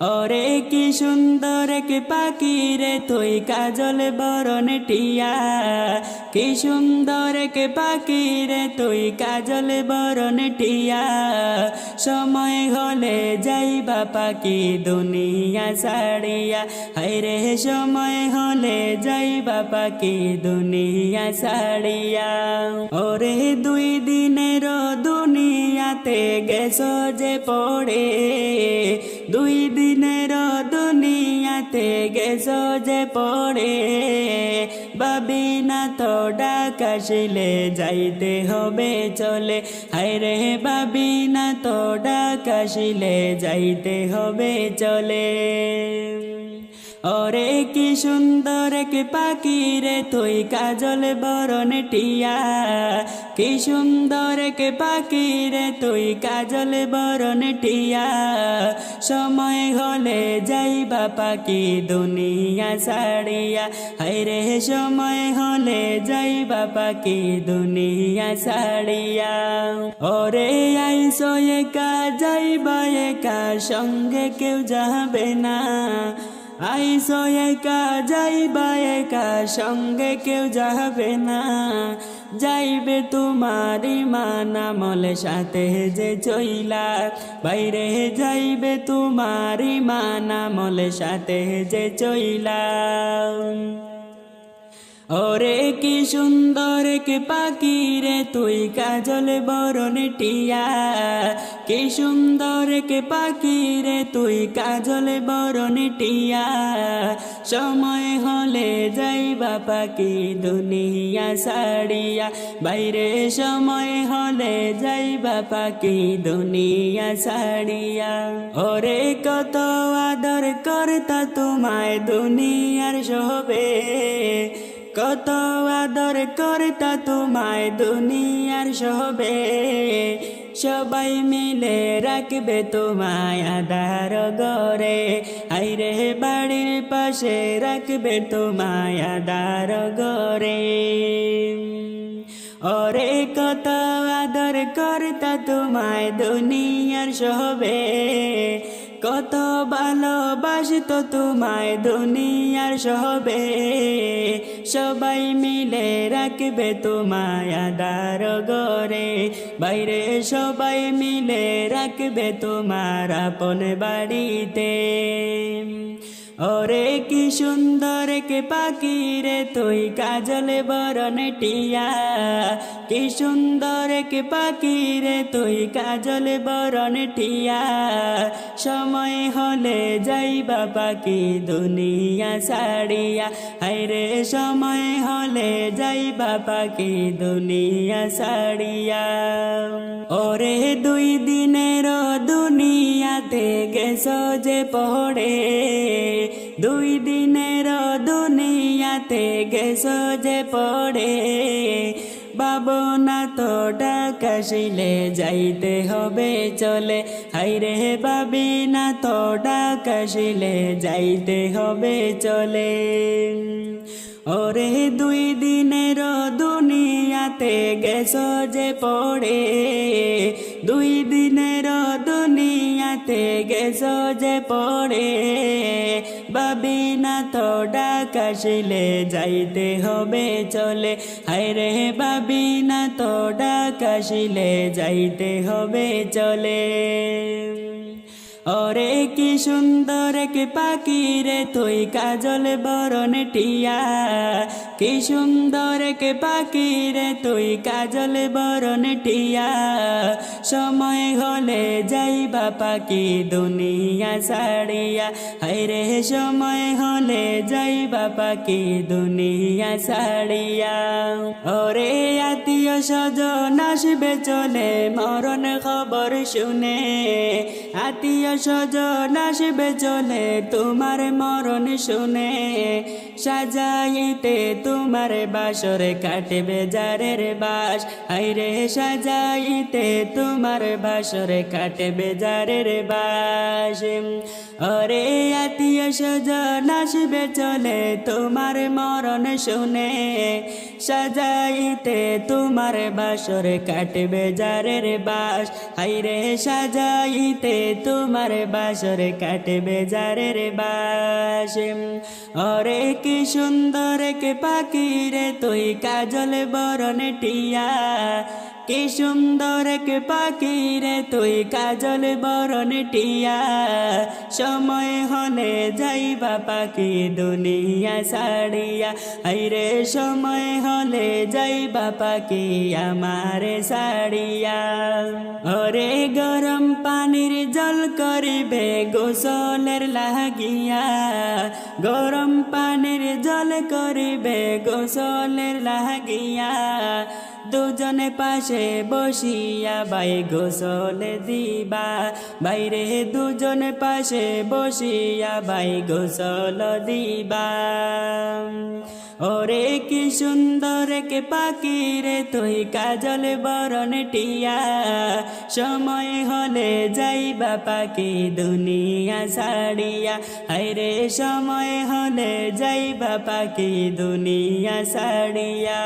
ওরে কি সুন্দর কে পাখি রে, তুই কাজল বরণ টিয়া। কি সুন্দর কে পাখি রে, তুই কাজল বরণ টিয়া। সময় হলে যাইবা পাখি দুনিয়া ছাড়িয়া। হাইরে সময় হলে যাইবা পাখি দুনিয়া ছাড়িয়া। ওরে দুই দিনের দুনিয়াতে গেছো যে পড়ে। দুই দিনের দুনিয়াতে গেছো যে পড়ে। বাবি না তো ডাকাশিলে যাইতে হবে চলে। হায়রে বাবি না তো ডাকাশিলে যাইতে হবে চলে। ওরে কি সুন্দর কে পাখি রে, তুই কাজল বরণ টিয়া। কি সুন্দর কে পাখি রে, তুই কাজল বরণ টিয়া। সময় হলে যাইবা পাখি দুনিয়া ছাড়িয়া। হাইরে সময় হলে যাইবা পাখি দুনিয়া ছাড়িয়া। ওরে আইসো একা, যাইবা একা, সঙ্গে কেউ যাবে না। আইসো একা, যাইবা একা, সঙ্গে কেউ যাবে না। যাইবে তোমার মানা মলে সাথে যে চইলা। বাইরে যাইবে তোমার মানা মলে সাথে যে চইলা। ওরে কি সুন্দর কে পাখি রে, তুই কাজল বরণ টিয়া। কি সুন্দর কে পাখি রে, তুই কাজল বরণ টিয়া। সময় হলে যাইবা পাখি দুনিয়া সাড়িয়া বাইরে সময় হলে যাইবা পাখি দুনিয়া সাড়িয়া ওরে কত আদর করতা তোমায় দুনিয়ার শোবে কত আদর করতা তোমায় দুনিয়ার সবে সবাই মিলে রাখবে তোমায় আদার গরে আইরে বাড়ির পাশে রাখবে তোমায় আদার গরে ওরে কত আদর করতা তোমায় দুনিয়ার সবে কত ভালোবাসত তোমায় দুনিয়ার সবে সবাই মিলে রাখবে তোমায় আদার গরে বাইরে সবাই মিলে রাখবে তোমার আপন বাড়িতে। ওরে কি সুন্দর, কে পাখি রে তুই? কাজল বরণ টিয়া। কি সুন্দর, কে পাখি রে তুই? কাজল বরণ টিয়া। সময় হলে যাইবা পাখি দুনিয়া ছাড়িয়া। হাইরে সময় হলে যাইবা পাখি দুনিয়া ছাড়িয়া। ওরে দুই দিনের দুনিয়াতে গেছো যে পড়ে দুই দিনের দুনিয়াতে গেছো যে পড়ে বাবনা তো ডাকাশিলে যাইতে হবে চলে। হাইরে বাবি না তো ডাকাশিলে যাইতে হবে চলে। ওরে দুই দিনের দুনিয়াতে গেছো যে পড়ে। দুই দিনের দুনিয়াতে গেছো যে পড়ে। বাবি না তো ডাকাশিলে যাইতে হবে চলে। হায়রে বাবি না তো ডাকাশিলে যাইতে হবে চলে। ওরে কি সুন্দর কে পাখি রে, তুই কাজল বরণ টিয়া। কি সুন্দর কে পাখি রে, তুই কাজল বরণ টিয়া। সময় হলে যাইবা পাখি দুনিয়া ছাড়িয়া? হাইরে সময় হলে যাইবা পাখি দুনিয়া ছাড়িয়া? ওরে আত্মীয় স্বজন আসবে চলে, মরণ খবর শুনে। আত্মীয় স্বজন আসবে চলে, তোমার মরণ শুনে। সাজাইতে তোমার বাসরে কাটবে যারের বাস। হাইরে সাজাইতে তোমার বাসরে কাটবে যারের বাস। অরে আত্মীয় স্বজন আসবে চলে, তোমার মরণ শুনে সাজাইতে তোমার বাসর কাটবে যারের বাস। হাইরে সাজাইতে তোমার বাসর কাটবে যারের বাস। অরে কি সুন্দর, কে পাখি রে তুই, কাজল বরণ টিয়া। কি সুন্দর কে পাখি রে, তুই কাজল বরণ টিয়া। সময় হলে যাইবা পাখি দুনিয়া সাড়িয়া আইরে সময় হলে যাইবা পাখি আমারে সাড়িয়া ওরে গরম পানির জল করিবে গোসলের লাগিয়া। গরম পানির জল করিবে গোসলের লাগিয়া। দুজনে পাশে বসিয়া বাই গোসল দিবা। বাইরে দুজনে পাশে বসিয়া বাই গোসল দিবা। ওরে কি সুন্দর কে পাখি রে তুই কাজল বরণ টিয়া। সময় হলে যাইবা পাখি দুনিয়া সাড়িয়া হাইরে সময় হলে যাইবা পাখি দুনিয়া সাড়িয়া